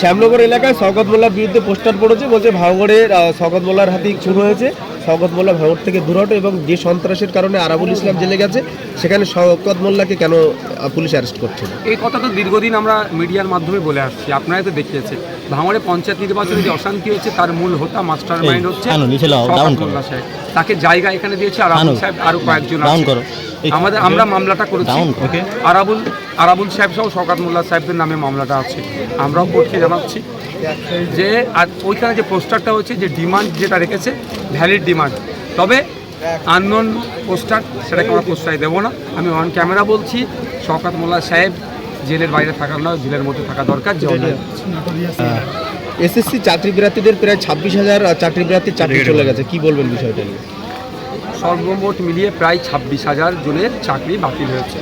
শ্যামনগর এলাকায় শওকত মোল্লার বিরুদ্ধে পোস্টার পড়েছে বলছে ভাঙড়ের শওকত মোল্লার হাতে শুরু হয়েছে। শওকত মোল্লা ভাঙড় থেকে দূরট এবং যে সন্ত্রাসের কারণে আরাবুল ইসলাম জেলে গেছে, সেখানে শওকত মোল্লাকে কেন পুলিশ অ্যারেস্ট করছে? এই কথা তো দীর্ঘদিন আমরা মিডিয়ার মাধ্যমে বলে আসছি, আপনারাই তো দেখিয়েছে ভাঙড়ে পঞ্চায়েত নির্বাচনে যে অশান্তি হচ্ছে তার মূল হোতা মাস্টার মাইন্ড হচ্ছে। তাকে জায়গা এখানে দিয়েছে আর আবুল সাহেব আরও কয়েকজন আমাদের আমরা মামলাটা করেছি। আরাবুল আরাবুল সাহেব সহ শওকাত মোল্লা সাহেবদের নামে মামলাটা আছে। আমরাও কোর্টকে জানাচ্ছি যে আর ওইখানে যে পোস্টারটা হচ্ছে যে ডিমান্ড যেটা রেখেছে ভ্যালিড ডিমান্ড। তবে আননোন পোস্টার সেটাকে আমরা পোস্টারে দেবো না। আমি অন ক্যামেরা বলছি শওকাত মোল্লা সাহেব জেলের বাইরে থাকার নয় জেলের মধ্যে থাকা দরকার যে এসএসসি চাকরি প্রার্থীদের প্রায় ছাব্বিশ হাজার চাকরি প্রার্থীর চাকরি চলে গেছে কি বলবেন বিষয়টা নিয়ে? সর্বমোট মিলিয়ে প্রায় ছাব্বিশ হাজার জনের চাকরি বাতিল হয়েছে।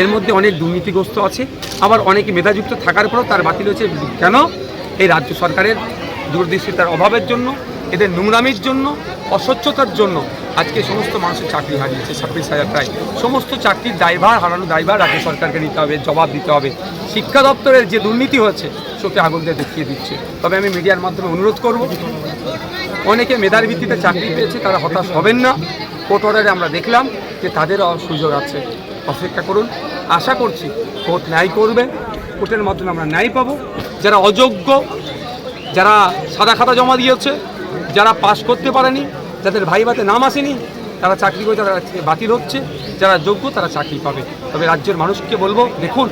এর মধ্যে অনেক দুর্নীতিগ্রস্ত আছে আবার অনেকে মেধাযুক্ত থাকার পরেও তার বাতিল হয়েছে। কেন? এই রাজ্য সরকারের দূরদৃষ্টিতার অভাবের জন্য এদের নোংরামির জন্য অস্বচ্ছতার জন্য। আজকে সমস্ত মানুষের চাকরি হারিয়েছে, ছাব্বিশ হাজার প্রায় সমস্ত চাকরির দায়ভার হারানো দায়ভার রাজ্য সরকারকে নিতে হবে, জবাব দিতে হবে। শিক্ষা দপ্তরের যে দুর্নীতি হচ্ছে চোখে আগুন দিয়ে দেখিয়ে দিচ্ছে। তবে আমি মিডিয়ার মাধ্যমে অনুরোধ করব, অনেকে মেধার ভিত্তিতে চাকরি পেয়েছে, তারা হতাশ হবেন না। কোর্ট অর্ডারে আমরা দেখলাম যে তাদেরও সুযোগ আছে। অপেক্ষা করুন, আশা করছি কোর্ট ন্যায় করবে। কোর্টের মাধ্যমে আমরা ন্যায় পাবো। যারা অযোগ্য, যারা সাদা খাতা জমা দিয়েছে, যারা পাশ করতে পারেনি যাদের ভাই ভাতে নাম আসেনি তারা চাকরি করে তারা বাতিল হচ্ছে। যারা যোগ্য তারা চাকরি পাবে। তবে রাজ্যের মানুষকে বলব দেখুন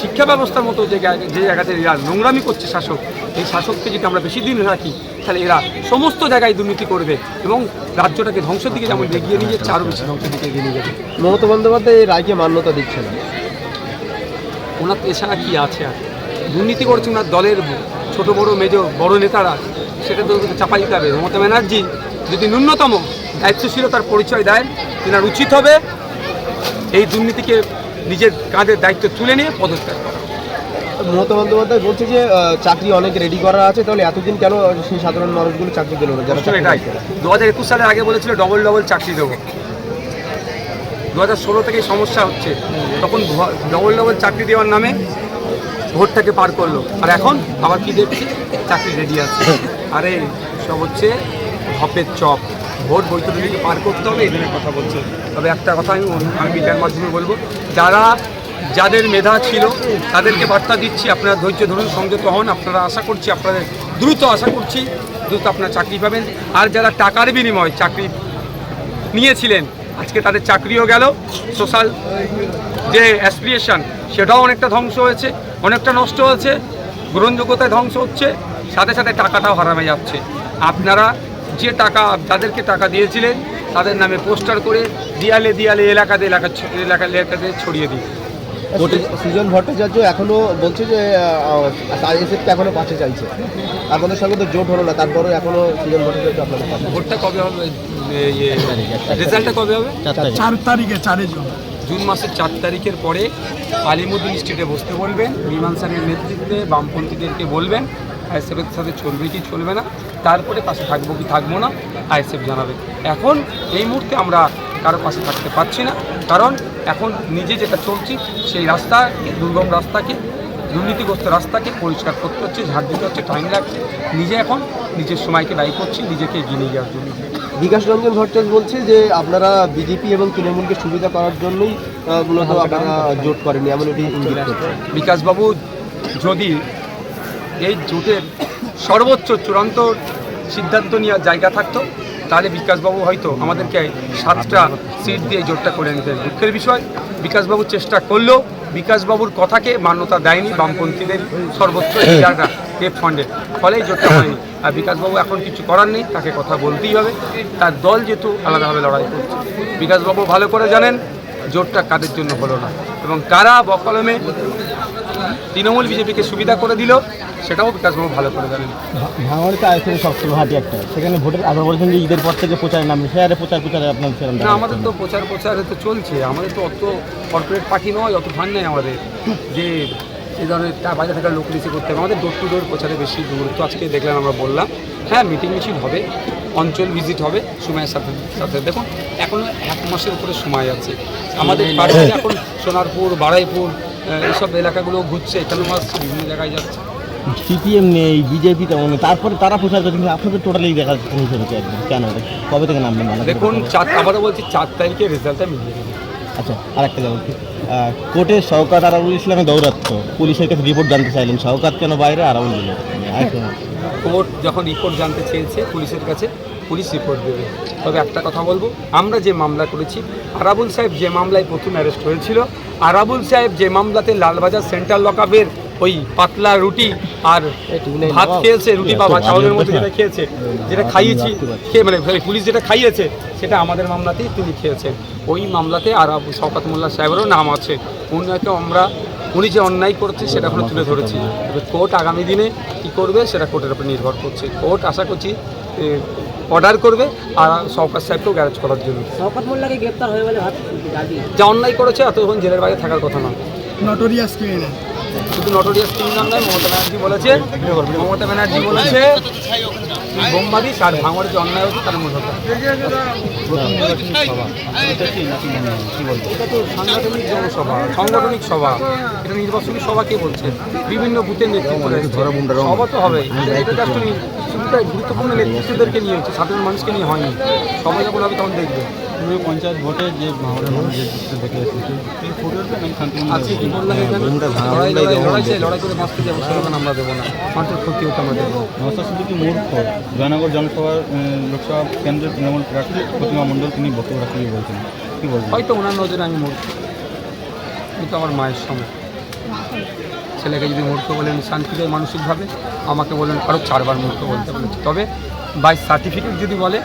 শিক্ষা ব্যবস্থার মতো যে যে জায়গাতে এরা নোংরামি করছে শাসক এই শাসককে যদি আমরা বেশি দিন রাখি তাহলে এরা সমস্ত জায়গায় দুর্নীতি করবে এবং রাজ্যটাকে ধ্বংসের দিকে যেমন এগিয়ে নিয়ে যাচ্ছে আরও বেশি ধ্বংসের দিকে এগিয়ে নিয়ে যাবে। মমতা বন্দ্যোপাধ্যায় এই রায়কে মান্যতা দিচ্ছে না। ওনার এছাড়া কি আছে আর? দুর্নীতি করছে ওনার দলের ছোট বড় মেজ বড় নেতারা সেটা তো চাপা দিতে হবে। মমতা ব্যানার্জি যদি ন্যূনতম দায়িত্বশীলতার পরিচয় দেয় তেনার উচিত হবে এই দুর্নীতিকে নিজের কাঁধের দায়িত্ব তুলে নিয়ে পদত্যাগ করা। মমতা বন্দ্যোপাধ্যায় বলছে যে চাকরি অনেক রেডি করা আছে তাহলে এতদিন কেন সেই সাধারণ মানুষগুলো চাকরি পেল না? যারা এটাই। দু হাজার একুশ সালের আগে বলেছিল ডবল ডবল চাকরি দেবো। দু হাজার ষোলো থেকেই সমস্যা হচ্ছে। তখন ডবল ডবল চাকরি দেওয়ার নামে ভোটটাকে পার করল। আর এখন আবার কি দেখছি? চাকরি রেডি আছে। আরে সব হচ্ছে ধপের চপ। ভোট বৈতরণীকে পার করতে হবে ধরনের কথা বলছে। তবে একটা কথা আমি আমি মিডিয়ার মাধ্যমে বলব, যারা, যাদের মেধা ছিল, তাদেরকে বার্তা দিচ্ছি, আপনারা ধৈর্য ধরুন, সংযত হন, আপনারা আশা করছি, আপনাদের দ্রুত আশা করছি, দ্রুত আপনারা চাকরি পাবেন। আর যারা টাকার বিনিময় চাকরি নিয়েছিলেন, আজকে তাদের চাকরিও গেল। সোশ্যাল যে অ্যাসপিরিয়েশন, সেটাও অনেকটা ধ্বংস হয়েছে, অনেকটা নষ্ট হয়েছে, গ্রহণযোগ্যতায় ধ্বংস হচ্ছে, সাথে সাথে টাকাটাও হারামে যাচ্ছে। আপনারা যে টাকা যাদেরকে টাকা দিয়েছিলেন তাদের নামে পোস্টার করে দিয়ালে দিয়ালে এলাকাতে এলাকা এলাকা এলাকাতে ছড়িয়ে দিন সৃজন ভট্টাচার্য এখনও বলছে যে আইএসএফকে এখনও পাশে চাইছে। আপনাদের সঙ্গে তো জোট হলো না তারপরেও এখনও সৃজন ভট্টাচার্য আপনাদের পাশে। ভোটটা কবে হবে? রেজাল্টটা কবে হবে? চার তারিখে। চারের জন্য। জুন মাসের চার তারিখের পরে আলিমুদ্দিন স্ট্রিটে বসতে বলবেন বিমান স্যারের নেতৃত্বে বামপন্থীদেরকে বলবেন আইএসএফের সাথে চলবে কি চলবে না তারপরে পাশে থাকব কি থাকব না আইএসএফ জানাবে। এখন এই মুহূর্তে আমরা কারও পাশে থাকতে পারছি না কারণ এখন নিজে যেটা চলছি সেই রাস্তাকে দুর্গম রাস্তাকে দুর্নীতিগ্রস্ত রাস্তাকে পরিষ্কার করতে হচ্ছে ঝাড় দিতে হচ্ছে টাইম লাগছে। নিজে এখন নিজের সময়কে ব্যয় করছি নিজেকে এগিয়ে নিয়ে যাওয়ার জন্য। বিকাশ রঞ্জন ভট্টাচার্য বলছে যে আপনারা বিজেপি এবং তৃণমূলকে সুবিধা করার জন্যই মূলত আপনারা জোট করেনি এমন এটি বিকাশবাবু যদি এই জোটের সর্বোচ্চ চূড়ান্ত সিদ্ধান্ত নেওয়ার জায়গা থাকতো, তাহলে বিকাশবাবু হয়তো আমাদেরকে সাতটা সিট দিয়ে জোটটা করে নিতেন। দুঃখের বিষয়, বিকাশবাবু চেষ্টা করলেও বিকাশবাবুর কথাকে মান্যতা দেয়নি বামপন্থীদের সর্বোচ্চ লিডাররা টেপ ফান্ডে ফলে জোটটা হয়নি। আর বিকাশবাবু এখন কিছু করার নেই, তাকে কথা বলতেই হবে। তার দল যেহেতু আলাদাভাবে লড়াই করছে। বিকাশবাবু ভালো করে জানেন, জোটটা কাদের জন্য হলো না। এবং কারা বকলমে তৃণমূল বিজেপিকে সুবিধা করে দিল সেটাও বিকাশবাবু ভালো করে জানেন। ভাঙড়ে তো আইসিএল সবচেয়ে হাঁটি একটা। সেখানে ভোটের আগে বলছেন যে ঈদের পর থেকে প্রচার নামবে। সে আরে প্রচার প্রচারে আপনার সেরকম না আমাদের তো প্রচার প্রচারে তো চলছে। আমাদের তো অত কর্পোরেট পার্টি নয় অত ফান্ড নেই আমাদের। যে এই ধরনের বাইরে থাকার লোক রিসিভ করতে হবে। আমাদের ডোর টু ডোর প্রচারে বেশি গুরুত্ব আজকে দেখলাম আমরা বললাম। হ্যাঁ মিটিং মিছিল হবে অঞ্চল ভিজিট হবে সময়ের সাথে সাথে। দেখুন এখনও এক মাসের উপরে সময় আছে। আমাদের পার্টি এখন সোনারপুর বাড়াইপুর আহ, এইসব এলাকাগুলো ঘুরছে এখানেও আসছে বিভিন্ন জায়গায় যাচ্ছে। সিপিএম নেই বিজেপি তেমন তারপরে তারা প্রচার করছে কিন্তু আপনাদের টোটালি দেখা যাচ্ছে একদম। কেন? কবে থেকে নামবেন মানে? দেখুন চার আবারও বলছি চার তারিখে রেজাল্টটা মিলিয়ে আচ্ছা আর একটা যাব কোর্টে শওকাত আরাবুল ইসলামে দৌরাত্ম পুলিশের কাছে রিপোর্ট জানতে চাইলেন শওকাত কেন বাইরে? আরাবুল দিল কোর্ট যখন রিপোর্ট জানতে চেয়েছে পুলিশের কাছে পুলিশ রিপোর্ট দেবে। তবে একটা কথা বলব আমরা যে মামলা করেছি আরাবুল সাহেব যে মামলায় প্রথম অ্যারেস্ট হয়েছিল আরাবুল সাহেব যে মামলাতে লালবাজার সেন্ট্রাল লকআপের ওই পাতলা রুটি আর ভাত খেয়েছে রুটি বা চাউলের মধ্যে যেটা খেয়েছে যেটা খাইয়েছি খেয়ে মানে পুলিশ যেটা খাইয়েছে সেটা আমাদের মামলাতেই তিনি খেয়েছেন। ওই মামলাতে আর শওকাত মোল্লা সাহেবেরও নাম আছে। উন্নয়কে আমরা উনি যে অন্যায় করছে সেটা এখনও তুলে ধরেছি। কোর্ট আগামী দিনে কী করবে সেটা কোর্টের উপর নির্ভর করছে। কোর্ট আশা করছি অর্ডার করবে আর শওকাত সাহেবকেও গ্যারেজ করার জন্য। শওকত মোল্লাকে গ্রেপ্তার হয়ে বলে যা অন্যায় করেছে এতক্ষণ জেলের বাইরে থাকার কথা না নটোরিয়াস ক্রিমিনাল শুধু নটোরিয়াস ক্রিমিনাল নয় মমতা ব্যানার্জি বলেছে মমতা ব্যানার্জি বলেছে বোমবাদী আর ভাঙড়ে যে অন্যায় হচ্ছে তার মূল এটা তো সাংগঠনিক জনসভা সাংগঠনিক সভা এটা নির্বাচনী সভা কে বলছে? বিভিন্ন বুথের নেতৃত্ব সভা তো হবে। শুধু গুরুত্বপূর্ণ নেতৃত্বদেরকে নিয়ে হচ্ছে সাধারণ মানুষকে নিয়ে হয়নি। সবাই যখন হবে তখন দেখবে। পঞ্চায়েত ভোটে যে ভাঙড়ের মানুষ দেখে জয়নগর জনসভার লোকসভা কেন্দ্রের তৃণমূল প্রার্থী প্রতিমা মণ্ডল তিনি বক্তব্য রাখতে গিয়ে বলছেন কি বলবেন হয়তো ওনার নজরে আমি মূর্খ কিন্তু আমার মায়ের সময় ছেলেকে যদি মূর্খ বলেন শান্তিতে মানসিকভাবে আমাকে বলেন আরও চারবার মূর্খ বলতে বলেছে তবে বাই সার্টিফিকেট যদি বলে